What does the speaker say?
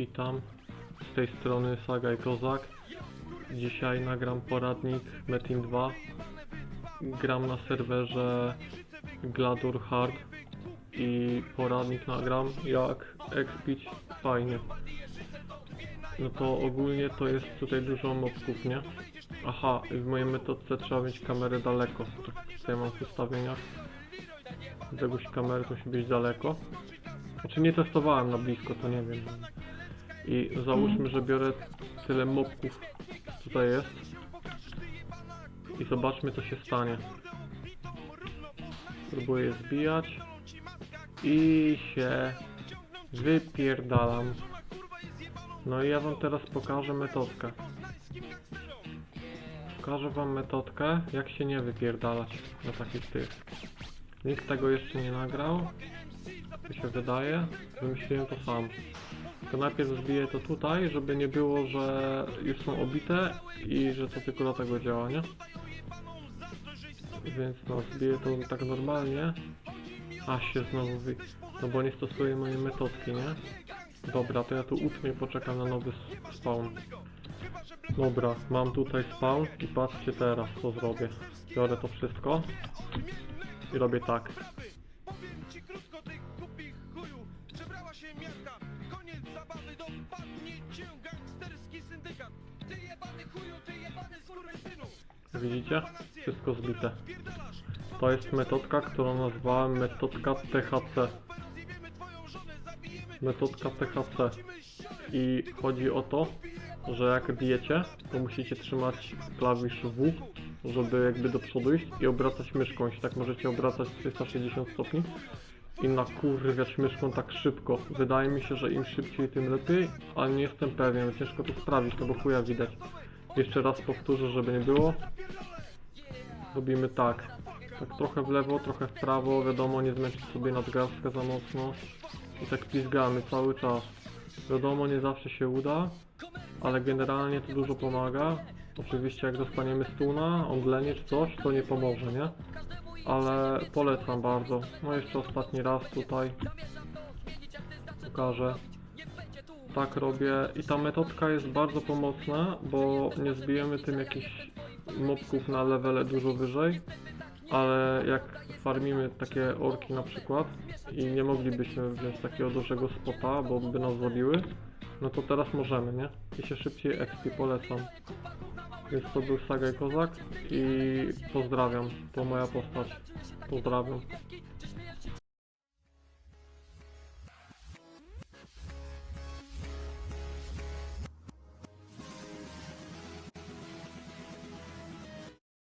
Witam, z tej strony Saga i Kozak. Dzisiaj nagram poradnik Metin 2. Gram na serwerze Gladur Hard i poradnik nagram jak expić fajnie. No to ogólnie to jest tutaj dużo mobków, nie? Aha, w mojej metodce trzeba mieć kamerę daleko. Tak tutaj mam w ustawieniach. Odległość kamery to musi być daleko. Znaczy nie testowałem na blisko, to nie wiem. I załóżmy, że biorę tyle mobków, tutaj jest. I zobaczmy co się stanie. Próbuję je zbijać. I się wypierdalam. No i ja wam teraz pokażę metodkę. Pokażę wam metodkę, jak się nie wypierdalać na takich tych. Nikt tego jeszcze nie nagrał. Mi się wydaje. Wymyśliłem to sam. To najpierw zbiję to tutaj, żeby nie było, że już są obite i że to tylko dlatego działa, nie? Więc no, zbiję to tak normalnie. A się znowu wy... No bo nie stosuję mojej metodki, nie? Dobra, to ja tu ucznię poczekam na nowy spawn. Dobra, mam tutaj spawn i patrzcie teraz co zrobię. Biorę to wszystko i robię tak. Się miarka, koniec zabawy Dopadnie cię gangsterski syndykat Ty jebany chuju, ty jebany skurwysynu Widzicie? Wszystko zbite. To jest metodka, którą nazwałem metodka THC. Metodka THC. I chodzi o to, że jak bijecie, to musicie trzymać klawisz W, żeby jakby do przodu iść i obracać myszką. Jeśli tak możecie obracać 360 stopni i nakurwiać myszką tak szybko. Wydaje mi się, że im szybciej, tym lepiej, ale nie jestem pewien. Ciężko to sprawdzić, no bo chuja widać. Jeszcze raz powtórzę, żeby nie było. Robimy tak. Tak trochę w lewo, trochę w prawo, wiadomo, nie zmęczyć sobie nadgarstkę za mocno. I tak pizgamy cały czas. Wiadomo, nie zawsze się uda, ale generalnie to dużo pomaga. Oczywiście jak dostaniemy stuna, omdlenie czy coś, to nie pomoże, nie? Ale polecam bardzo. No jeszcze ostatni raz tutaj pokażę. Tak robię i ta metodka jest bardzo pomocna, bo nie zbijemy tym jakichś mobków na levele dużo wyżej, ale jak farmimy takie orki na przykład i nie moglibyśmy wziąć takiego dużego spota, bo by nas zabiły, no to teraz możemy, nie? I się szybciej expi polecam. Więc to był Saga i Kozak i pozdrawiam, to moja postać. Pozdrawiam.